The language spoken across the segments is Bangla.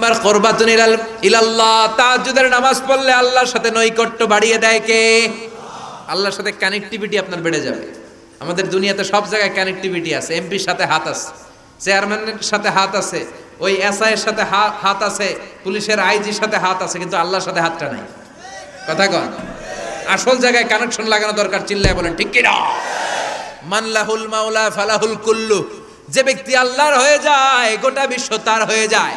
আমার কোরবাতুন ইলাল, ইলাল্লাহ, তাহাজ্জুদের নামাজ পড়লে আল্লাহর সাথে নৈকট্য বাড়িয়ে দেয় কে? আল্লাহর সাথে কানেক্টিভিটি আপনার বেড়ে যাবে। আমাদের দুনিয়াতে সব জায়গায় কানেক্টিভিটি আছে এমপির সাথে হাত আছে চেয়ারম্যানের সাথে হাত আছে, ওই এসআই এর সাথে হাত আছে, পুলিশের আইজির সাথে হাত আছে, কিন্তু আল্লাহর সাথে হাতটা নাই। কথা কন? আসল জায়গায় কানেকশন লাগানো দরকার, চিল্লায় বলেন, ঠিক কিনা? মানলাহুল মাওলা ফালাহুল কুল্লু, যে ব্যক্তি আল্লাহর হয়ে যায়, গোটা বিশ্ব তার হয়ে যায়।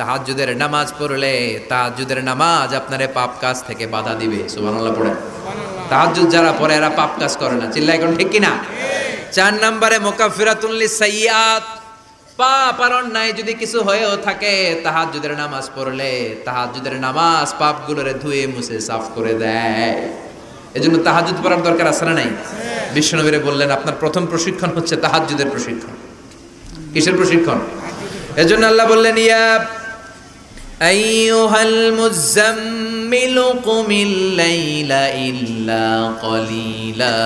তাহাজ্জুদের নামাজ পড়লে তাহাজ্জুদের নামাজ আপনারে পাপ কাজ থেকে বাধা দিবে। সুবহানাল্লাহ পড়ে তাহাজ্জুদ যারা পড়ে এরা পাপ কাজ করে না। চিল্লা এখন ঠিক কিনা? চার নম্বরে মোকাফিরাতুল্লি সাইয়াত পাপ আর অন্যায় যদি কিছু হয়েও থাকে তাহাজ্জুদের নামাজ পড়লে তাহাজ্জুদের নামাজ পাপগুলোরে ধুয়ে মুছে সাফ করে দেয়। এজন্য তাহাজুদ পড়ার দরকার আছে না নাই? বিশ্বনবীরে বললেন আপনার প্রথম প্রশিক্ষণ হচ্ছে তাহাজ্জুদের প্রশিক্ষণ। কিসের প্রশিক্ষণ? এজন্য আল্লাহ বললেন ইয়া আইয়ুহাল মুজাম্মিল কুমিল লাইলা ইল্লা কলিলা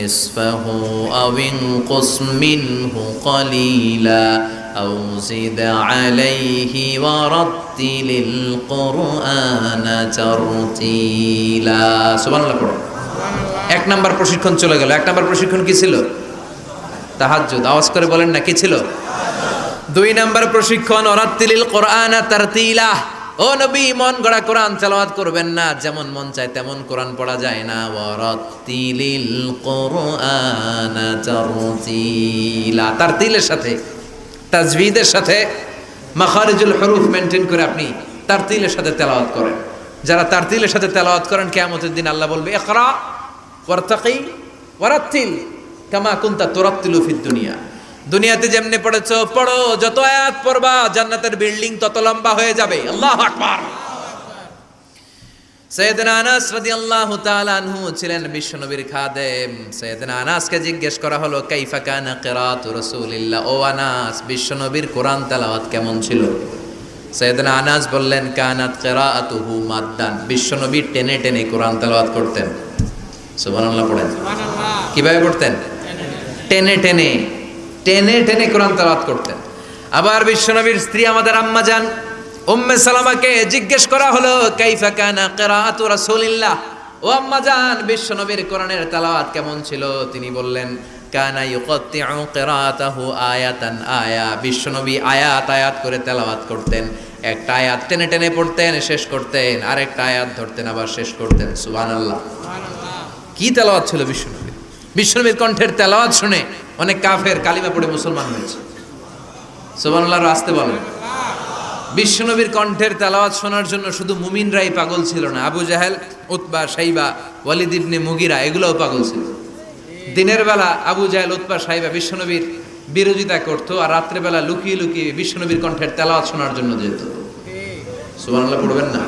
نصفه أو انقص منه قليلا أو زد عليه ورتل القرآن ترتيلا سبحان الله পড়ো। এক নাম্বার প্রশিক্ষণ চলে গেল এক নাম্বার প্রশিক্ষণ কি ছিল তাহাজ্জুদ আওয়াজ করে বলেন না কি ছিল দুই নাম্বার প্রশিক্ষণ অরাত্তিলিল কোরআন তারতিলা ও নবী, মন গড়া কোরআন তেলাওয়াত করবেন না, যেমন মন চায় তেমন কোরআন পড়া যায় না। ওয়ারাত্তিলিল কোরআন তারতিলা তারতিলের সাথে, তাজবিদের সাথে মাখারিজুল হরুফ মেনটেন করে আপনি তারতিলের সাথে তেলাওয়াত করেন। যারা তারতিলের সাথে তেলাওয়াত করেন, কিয়ামতের দিন আল্লাহ বলবে, ইকরা, ওয়ারতাকি, ওয়ারাত্তিল, কামা কুনতা তুরাত্তিলু ফিদ দুনিয়া। দুনিয়াতে যেমনি পড়েছ পড়ো যত আয়াত পড়বা জান্নাতের বিল্ডিং তত লম্বা হয়ে যাবে। আল্লাহু আকবার। সৈয়দনা আনাস রাদিয়াল্লাহু তাআলা আনহু ছিলেন বিশ্বনবীর খাদেম। সৈয়দনা আনাসকে জিজ্ঞেস করা হলো কাইফা কানা কিরাতু রাসূলিল্লাহ? ও আনাস বিশ্বনবীর কোরআন তেলাওয়াত কেমন ছিল? সৈয়দনা আনাস বললেন কানাত কিরাআতুহু মাদ্দান। বিশ্বনবী টেনে টেনে কোরআন তেলাওয়াত করতেন। সুবহানাল্লাহ পড়েন। কীভাবে পড়তেন? টেনে টেনে। টেনে টেনে কোরআন তেলাওয়াত করতেন। আবার বিশ্বনবীর স্ত্রী আমাদের আম্মা যান, উম্মে সালামাকে জিজ্ঞেস করা হলো, কাইফা কানা কিরাআতু রাসূলিল্লাহ? ও আম্মা জান বিশ্বনবীর কোরআনের তেলাওয়াত কেমন ছিল? তিনি বললেন, কানা ইউকাত্তিউ কিরাআতাহু আয়াতান আয়া। বিশ্বনবী আয়াত আয়াত করে তেলাওয়াত করতেন। একটা আয়াত টেনে টেনে পড়তেন, শেষ করতেন। আরেকটা আয়াত ধরতেন, আবার শেষ করতেন। সুবহানাল্লাহ। কি তেলাওয়াত ছিল বিশ্বনবীর? বিশ্বনবীর কণ্ঠের তেলাওয়াত শুনে অনেক কাফের কালিমা পড়ে মুসলমান হয়েছে। সুবহানাল্লাহ আসতে বলেন বিশ্বনবীর কণ্ঠের তেলাওয়াত শোনার জন্য শুধু মুমিনরাই পাগল ছিল না। আবু জাহেল, উতবা সাইবা ওয়ালিদ ইবনে মুগিরা, এগুলোও পাগল ছিল। দিনের বেলা আবু জাহেল, উতবা সাইবা বিশ্বনবীর বিরোধিতা করতো আর রাত্রেবেলা লুকিয়ে লুকিয়ে বিশ্বনবীর কণ্ঠের তেলাওয়াত শোনার জন্য যেত। সুবহানাল্লাহ পড়বেন না।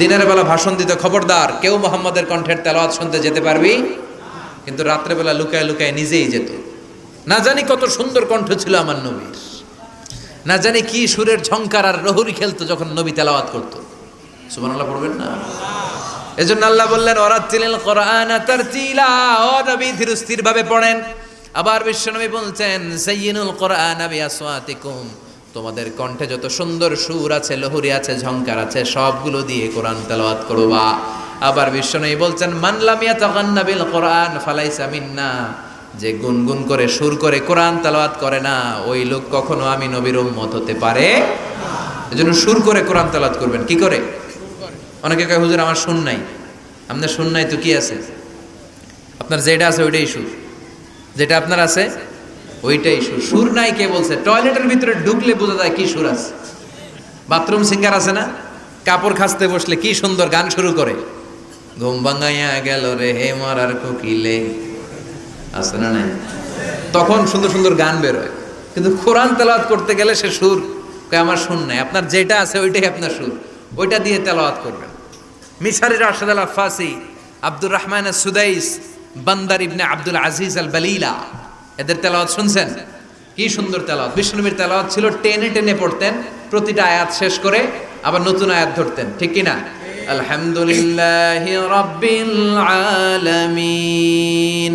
দিনের বেলা ভাষণ দিতে খবরদার। কেউ মোহাম্মদের কণ্ঠের তেলাওয়াত শুনতে যেতে পারবি, কিন্তু রাত্রেবেলা লুকায় লুকায় নিজেই যেত। না জানি কত সুন্দর কণ্ঠ ছিল আমার নবীর। না জানি কি সুরের ঝংকার আর রহুরি খেলতো যখন নবী তেলাওয়াত করতো। সুবহানাল্লাহ পড়বেন না? এজন্য আল্লাহ বললেন, ওরাত্তিলিল কোরআন তারতিলা। ও নবী ধীর স্থির ভাবে পড়েন। আবার বিশ্বনবী বলছেন সাইয়িনুল কোরআন তোমাদের কণ্ঠে যত সুন্দর সুর আছে, লহুরি আছে, ঝংকার আছে, সবগুলো দিয়ে কোরআন তেলাওয়াত করবা। আবার বিশ্বনবী বলছেন মানলাম ইয়াতাগান্না বিল কোরআন ফালাইসা মিন্না। যে গুনগুন করে, সুর করে কোরআন তেলাওয়াত করে না, ওই লোক কখনো আমি নবীর উম্মত হতে পারে? এজন্য সুর করে কোরআন তেলাওয়াত করবেন। কি করে? অনেকে কয়, হুজুর, আমার শুন নাই। আপনার শুন নাই তো কি আছে? আপনার যেটা আছে ওইটাই সুর। যেটা আপনার আছে, ওইটাই সুর। সুর নাই কে বলছে? টয়লেটের ভিতরে ঢুকলে বোঝা যায় কি সুর আছে। বাথরুম সিঙ্গার আছে না? কাপড় খাসতে বসলে কি সুন্দর গান শুরু করে? ঘুম ভাঙাইয়া গেল রে হে মারার কোকিলে। আছে না, নাই? তখন সুন্দর সুন্দর গান বেরোয়। কিন্তু কোরআন তেলাওয়াত করতে গেলে সে সুর আমার সুর নাই। আপনার যেটা আছে ওইটাই আপনার সুর। ওইটা দিয়ে তেলাওয়াত করবেন। Mishary Rashid Al Afasy, Abdur Rahman Sudais, Bandar ibn Abdul Aziz আল বালিলা, এদের তেলাওয়াত শুনছেন? কি সুন্দর তেলাওয়াত। বিষ্ণুনবীর তেলাওয়াত ছিল টেনে টেনে পড়তেন, প্রতিটা আয়াত শেষ করে আবার নতুন আয়াত ধরতেন। ঠিক কি না আলহামদুলিল্লাহ রাব্বিল আলামিন।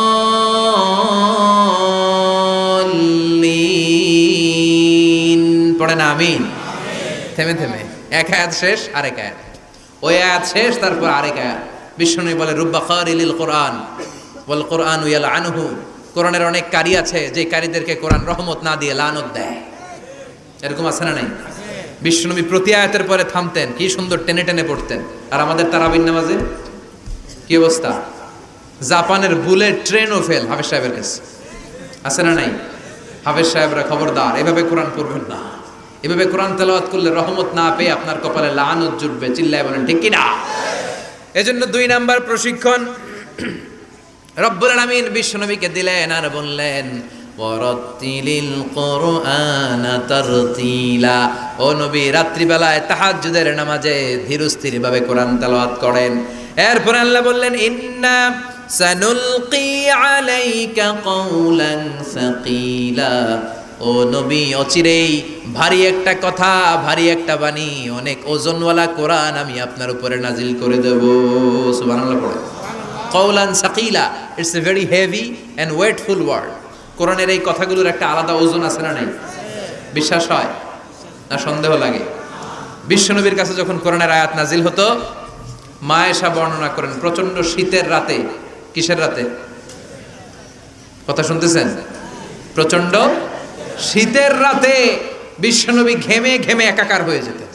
থেমে থেমে। এক আয়াত শেষ, আরেক আয়াত। ওই আয়াত শেষ, তারপর আরেক আয়াত। বিষ্ণু বলে, রুব্বা খারিলিল কোরআন বল কোরআন উয়াল আনহু কোরআনের অনেক কারি আছে, যে কারীদেরকে কোরআন রহমত না দিয়ে লানত দেয়। এরকম আছে না নাই? বিশ্বনবী প্রতি আয়াতের পরে থামতেন, কি সুন্দর টেনে টেনে পড়তেন। আর আমাদের তারাবিন নামাজে? কি অবস্থা? জাপানের বুলেট ট্রেনও ফেল, হাফেজ সাহেবের কাছে। আছে না নাই? হাফেজ সাহেবরা খবরদার, এভাবে কোরআন পড়বেন না। এভাবে কোরআন তেলাওয়াত করলে রহমত না পেয়ে আপনার কপালে লানত জুটবে, চিল্লায় বলেন, ঠিক কিনা? এজন্য দুই নাম্বার প্রশিক্ষণ। রব্বুল আলামিন বিশ্বনবীকে দিলেন আর বললেন, ওয়ারাত্তিলিল কুরআনা তারতিলা। ও নবী, রাত্রিবেলায় তাহাজ্জুদের নামাজে ধীরস্থির ভাবে কোরআন তেলাওয়াত করেন। এরপর আল্লাহ বললেন, ইন্না সানুলকি আলাইকা কওলান সাকিলা। ও নবী, অচিরেই ভারী একটা কথা, ভারী একটা বাণী, অনেক ওজনওয়ালা কোরআন আমি আপনার উপরে নাজিল করে দেব। সুবহানাল্লাহ কৌলান সাকিলা it's a very heavy and weightful word কোরআনের এই কথাগুলোর একটা আলাদা ওজন আছে না নাই? বিশ্বাস হয়? না সন্দেহ লাগে? বিশ্বনবীর কাছে যখন কোরআনের আয়াত নাজিল হতো মায়েশা বর্ণনা করেন প্রচণ্ড শীতের রাতে, কিসের রাতে? কথা শুনতেছেন? প্রচণ্ড শীতের রাতে। বিশ্বনবী ঘেমে ঘেমে একাকার হয়ে যেতেন।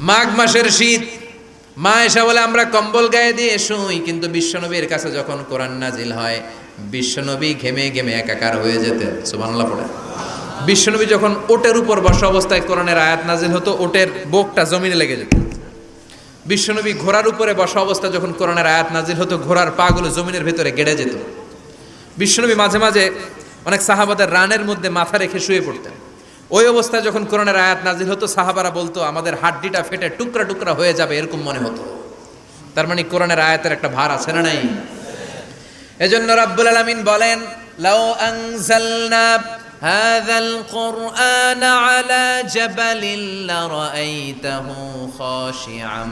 মাঘ মাসের শীত, মা এসা বলে, আমরা কম্বল গায়ে দিয়ে শুই। কিন্তু বিশ্বনবীর কাছে যখন কোরআন নাজিল হয়, বিশ্বনবী ঘেমে ঘেমে একাকার হয়ে যেতেন। সুবহানাল্লাহ পড়ে। বিশ্বনবী যখন ওটের উপর বসা অবস্থায় কোরআনের আয়াত নাজিল হতো, ওটের বোকটা জমিনে লেগে যেত। বিশ্বনবী ঘোড়ার উপরে বসা অবস্থা যখন কোরআনের আয়াত নাজিল হতো, ঘোড়ার পাগুলো জমিনের ভেতরে গেড়ে যেত। বিশ্বনবী মাঝে মাঝে অনেক সাহাবাদের রানের মধ্যে মাথা রেখে শুয়ে পড়তেন। ওই অবস্থায় যখন কোরআনের আয়াত নাজির হতো, সাহাবারা বলতো, আমাদের হাড্ডিটা ফেটে টুকরা টুকরা হয়ে যাবে, এরকম মনে হতো। তার মানে কোরআনের আয়াতের একটা ভার আছে না নাই? এজন্য রাব্বুল আলামিন বলেন লাও هذا القرآن على جبل لرأيته خاشعا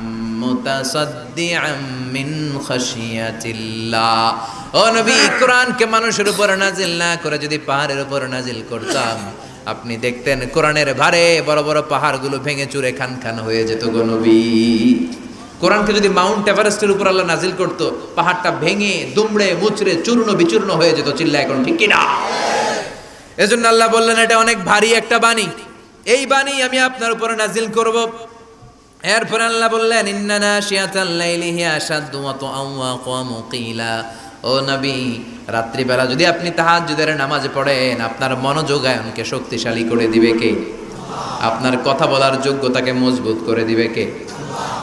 متصدعا من خشية الله ও নবী কোরআনকে মানুষের উপর নাজিল না করে যদি পাহাড়ের উপর নাজিল করতাম আপনি দেখতেন কোরআনের ভারে বড় বড় পাহাড়গুলো ভেঙে চুরে খান খান হয়ে যেত গো নবী কোরআনকে যদি মাউন্ট এভারেস্টের উপর আল্লাহ নাজিল করতো পাহাড়টা ভেঙে দুমড়ে মুচড়ে চূর্ণ বিচূর্ণ হয়ে যেত চিল্লা এখন ঠিক কিনা এজন্য আল্লাহ বললেন, এটা অনেক ভারী একটা বাণী। এই বাণী আমি আপনার উপরে নাজিল করব। এরপর আল্লাহ বললেন ইন্নানা শিয়াতাল লাইলি হিয়া আশাদ্দু ওয়া তুআওয়া ওয়া কিলা ও নবী, রাত্রিবেলা যদি আপনি তাহাজ্জুদের নামাজ পড়েন, আপনার মনোযোগায়নকে শক্তিশালী করে দিবে কে? আপনার কথা বলার যোগ্যতাকে মজবুত করে দিবে কে?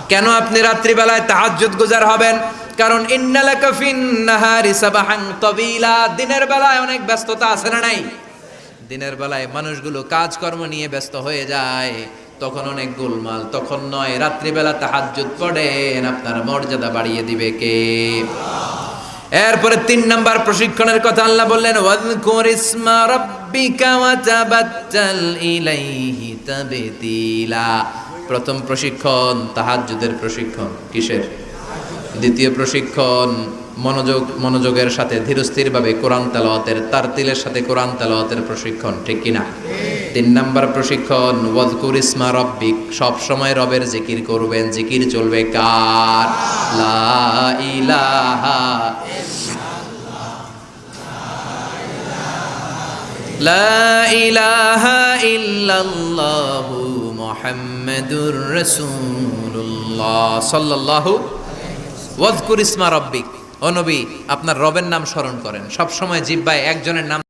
কেন আপনি রাত্রিবেলায় তাহাজ্জুদ গুজার হবেন? কারণ ইন্নালাকা ফিন নাহারি সাবাহান তাবিলা। দিনের বেলায় অনেক ব্যস্ততা আছে না নাই? দিনের বেলায় মানুষগুলো কাজকর্ম নিয়ে ব্যস্ত হয়ে যায়। তখন অনেক গোলমাল, তখন নয়, রাত্রিবেলা তাহাজ্জুদ পড়েন, আপনার মর্যাদা বাড়িয়ে দিবে কে? এরপরে তিন নাম্বার প্রশিক্ষণের কথা আল্লাহ বললেন প্রথম প্রশিক্ষণ, তাহাজ্জুদের প্রশিক্ষণ, কিসের? দ্বিতীয় প্রশিক্ষণ মনোযোগ, মনোযোগের সাথে ধীরস্থিরভাবে কোরআন তেলাওয়াতের, তারতিলের সাথে কোরআন তেলাওয়াতের প্রশিক্ষণ, ঠিক কিনা? তিন নাম্বার প্রশিক্ষণ, ওয়াজকুর ইসমা রব্বিক, সব সময় রবের জিকির করবেন। জিকির চলবে কার? লা ইলাহা লা ইলাহা ইল্লাল্লাহু মুহাম্মাদুর রাসূলুল্লাহ। সাল্লাল্লাহু, ওয়াজকুর ইসমা রব্বিক। ও নবী আপনার রবের নাম স্মরণ করেন। সবসময় জিব্বায় একজনের নাম